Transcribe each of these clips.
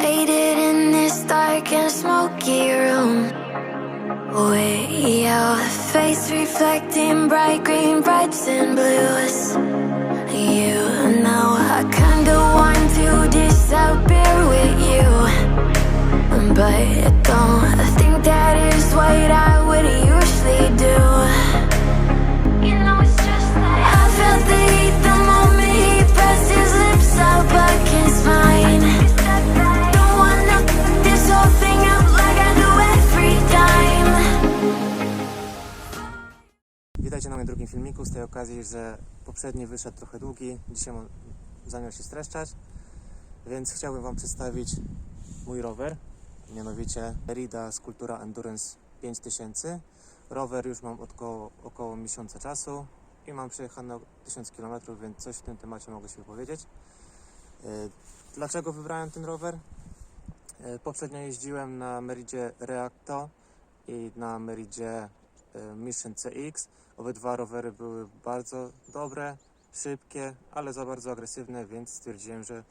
Faded in this dark and smoky room. Way out, face reflecting bright green, brights and blues. You know I kinda want to disappear with you, but I don't think that is what I would usually do. Witajcie na moim drugim filmiku z tej okazji, że poprzedni wyszedł trochę długi, dzisiaj mam zamiar się streszczać, więc chciałbym Wam przedstawić mój rower, mianowicie Merida Sculptura Endurance 5000. Rower już mam około, około miesiąca czasu i mam przejechane 1000 km, więc coś w tym temacie mogę się powiedzieć. E, Dlaczego wybrałem ten rower? E, Poprzednio jeździłem na Meridzie Reacto i na Meridzie e, Mission CX. Obydwa rowery były bardzo dobre, szybkie, ale za bardzo agresywne, więc stwierdziłem, że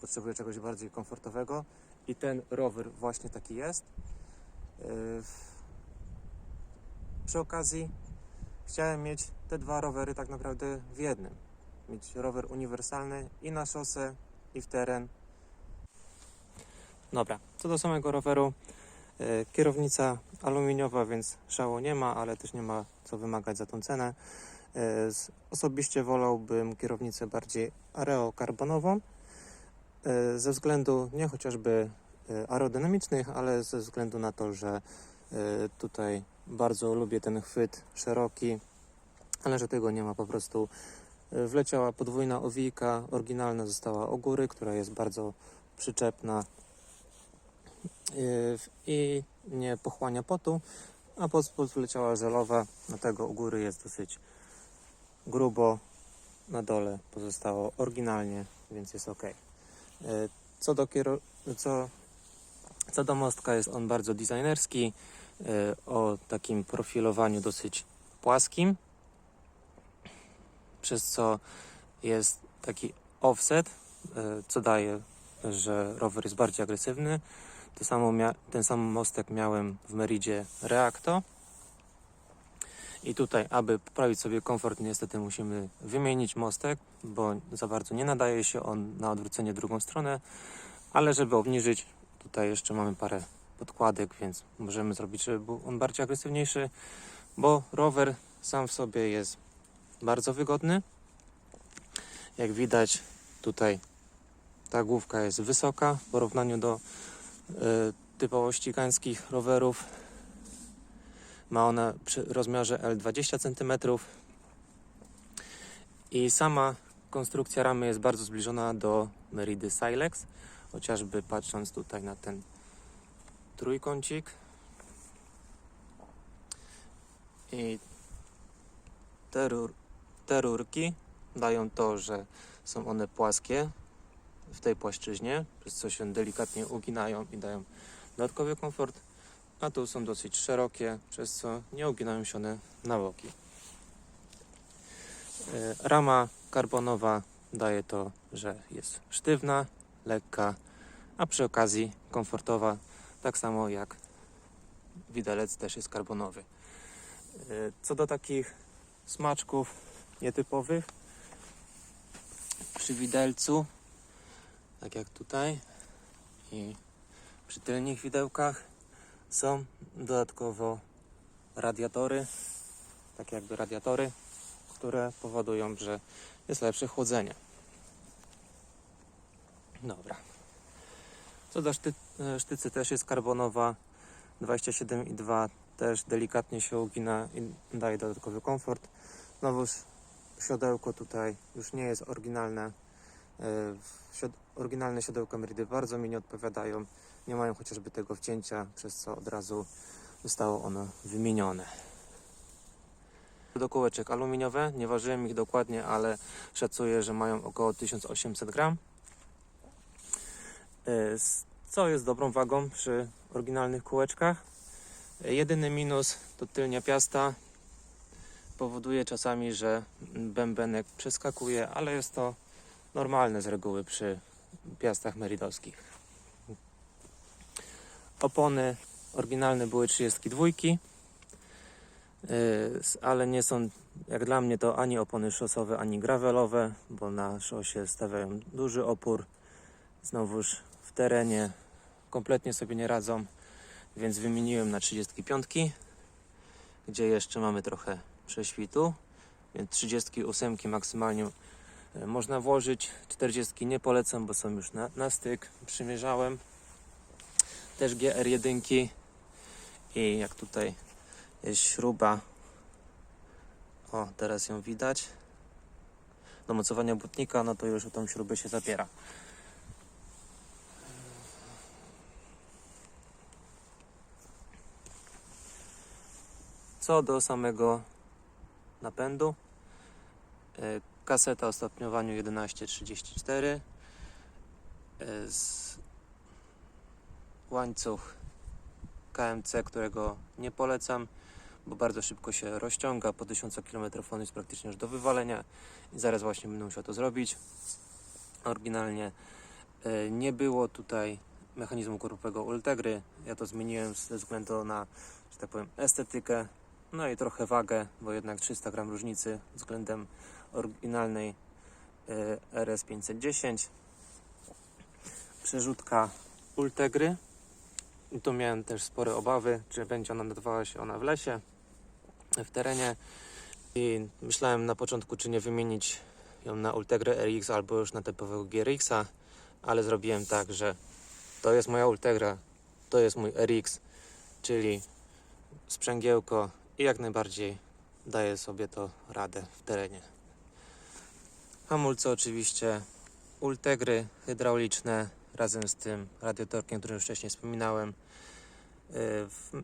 potrzebuję czegoś bardziej komfortowego i ten rower właśnie taki jest. Yy, Przy okazji chciałem mieć te dwa rowery tak naprawdę w jednym. Mieć rower uniwersalny i na szosę, i w teren. Dobra, co do samego roweru, Kierownica aluminiowa, więc szału nie ma, ale też nie ma co wymagać za tą cenę. E, Osobiście wolałbym kierownicę bardziej aerokarbonową e, ze względu nie chociażby e, aerodynamicznych, ale ze względu na to, że e, tutaj bardzo lubię ten chwyt szeroki, ale że tego nie ma po prostu. e, Wleciała podwójna owijka, oryginalna została u góry, która jest bardzo przyczepna i nie pochłania potu, a pod spód wleciała żelowa, dlatego u góry jest dosyć grubo, na dole pozostało oryginalnie, więc jest ok. Yy, Co do, co, co do mostka jest on bardzo designerski, yy, o takim profilowaniu dosyć płaskim, przez co jest taki offset, co daje, że rower jest bardziej agresywny. Ten sam mostek miałem w Meridzie Reacto. I tutaj, aby poprawić sobie komfort, niestety musimy wymienić mostek, bo za bardzo nie nadaje się on na odwrócenie drugą stronę. Ale żeby obniżyć, tutaj jeszcze mamy parę podkładek, więc możemy zrobić, żeby był on bardziej agresywniejszy, bo rower sam w sobie jest bardzo wygodny. Jak widać, tutaj ta główka jest wysoka w porównaniu do typowo ścigańskich rowerów. Ma ona przy rozmiarze L20 cm i sama konstrukcja ramy jest bardzo zbliżona do Meridy Silex, chociażby patrząc tutaj na ten trójkącik. I te, rur, te rurki dają to, że są one płaskie, w tej płaszczyźnie, przez co się delikatnie uginają i dają dodatkowy komfort, a tu są dosyć szerokie, przez co nie uginają się one na boki. E, Rama karbonowa daje to, że jest sztywna, lekka, a przy okazji komfortowa, tak samo jak widelec też jest karbonowy. E, Co do takich smaczków nietypowych, przy widelcu tak jak tutaj i przy tylnych widełkach są dodatkowo radiatory, tak jakby radiatory, które powodują, że jest lepsze chłodzenie. Dobra. Co do szty, e, sztycy też jest karbonowa 27,2 też delikatnie się ugina i daje dodatkowy komfort. Znowuż siodełko tutaj już nie jest oryginalne E, Oryginalne siodełka Meridy bardzo mi nie odpowiadają. Nie mają chociażby tego wcięcia, przez co od razu zostało ono wymienione. Do kółeczek aluminiowe, nie ważyłem ich dokładnie, ale szacuję, że mają około 1800 gram. E, Co jest dobrą wagą przy oryginalnych kółeczkach. E, Jedyny minus to tylnia piasta. Powoduje czasami, że bębenek przeskakuje, ale jest to normalne z reguły przy piastach meridowskich. Opony oryginalne były 32, yy, s- ale nie są jak dla mnie to ani opony szosowe, ani gravelowe, bo na szosie stawiają duży opór. Znowuż w terenie kompletnie sobie nie radzą, więc wymieniłem na 35, gdzie jeszcze mamy trochę prześwitu, więc 38 maksymalnie można włożyć, 40 nie polecam, bo są już na, na styk, przymierzałem. Też GR1 i jak tutaj jest śruba, o teraz ją widać, do mocowania butnika, no to już o tą śrubę się zapiera. Co do samego napędu, e, kaseta o stopniowaniu 1134 e, z łańcuch KMC, którego nie polecam, bo bardzo szybko się rozciąga. Po 1000 km on jest praktycznie już do wywalenia i zaraz właśnie będę musiał to zrobić. Oryginalnie e, nie było tutaj mechanizmu korpowego Ultegry. Ja to zmieniłem ze względu na, że tak powiem, estetykę, no i trochę wagę, bo jednak 300 gram różnicy względem oryginalnej e, RS510. Przerzutka Ultegry. I tu miałem też spore obawy, czy będzie ona nadawała się ona w lesie, w terenie. I myślałem na początku, czy nie wymienić ją na Ultegrę RX albo już na typowego GRX-a, ale zrobiłem tak, że to jest moja Ultegra, to jest mój RX, czyli sprzęgiełko i jak najbardziej daje sobie to radę w terenie. Hamulce oczywiście Ultegry hydrauliczne razem z tym radiatorkiem, który już wcześniej wspominałem. W-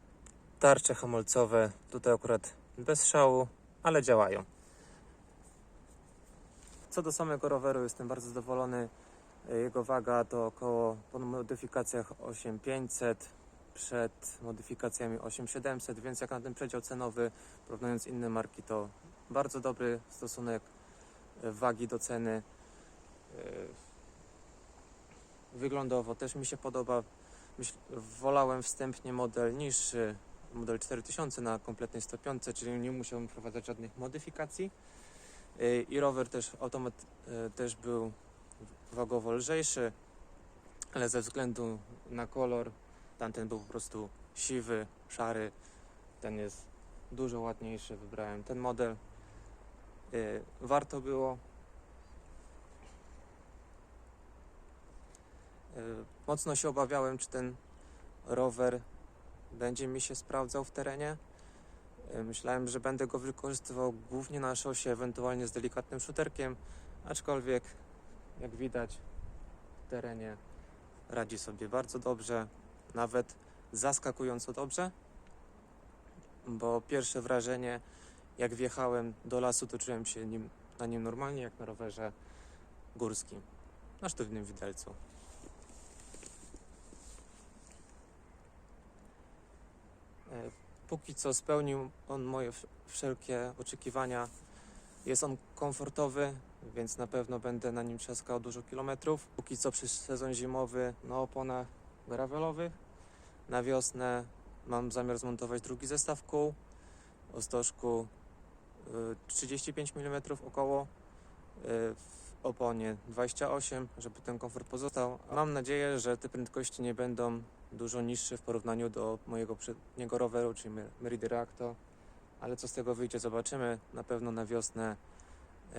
Tarcze hamulcowe tutaj akurat bez szału, ale działają. Co do samego roweru jestem bardzo zadowolony. Jego waga to około po modyfikacjach 8500 przed modyfikacjami 8700, więc jak na ten przedział cenowy porównując inne marki to bardzo dobry stosunek wagi do ceny. Yy, Wyglądowo też mi się podoba. Myśl, wolałem wstępnie model niższy, model 4000 na kompletnej 105, czyli nie musiałem wprowadzać żadnych modyfikacji. Yy, I rower też automat yy, też był wagowo lżejszy, ale ze względu na kolor tamten był po prostu siwy, szary. Ten jest dużo ładniejszy. Wybrałem ten model. Yy, Warto było. Yy, Mocno się obawiałem, czy ten rower będzie mi się sprawdzał w terenie. Yy, Myślałem, że będę go wykorzystywał głównie na szosie, ewentualnie z delikatnym szuterkiem, aczkolwiek jak widać w terenie radzi sobie bardzo dobrze, nawet zaskakująco dobrze, bo pierwsze wrażenie jak wjechałem do lasu, to czułem się nim, na nim normalnie jak na rowerze górskim, na sztywnym widelcu. E, Póki co spełnił on moje wsz- wszelkie oczekiwania. Jest on komfortowy, więc na pewno będę na nim trzaskał dużo kilometrów. Póki co przez sezon zimowy na oponach gravelowych. Na wiosnę mam zamiar zmontować drugi zestaw kół o stożku 35 mm około, y, w oponie 28, żeby ten komfort pozostał. Mam nadzieję, że te prędkości nie będą dużo niższe w porównaniu do mojego przedniego roweru, czyli Mer- Merida Reacto, ale co z tego wyjdzie zobaczymy. Na pewno na wiosnę y,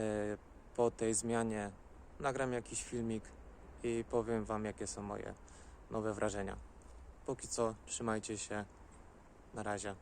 po tej zmianie nagram jakiś filmik i powiem Wam, jakie są moje nowe wrażenia. Póki co, trzymajcie się. Na razie.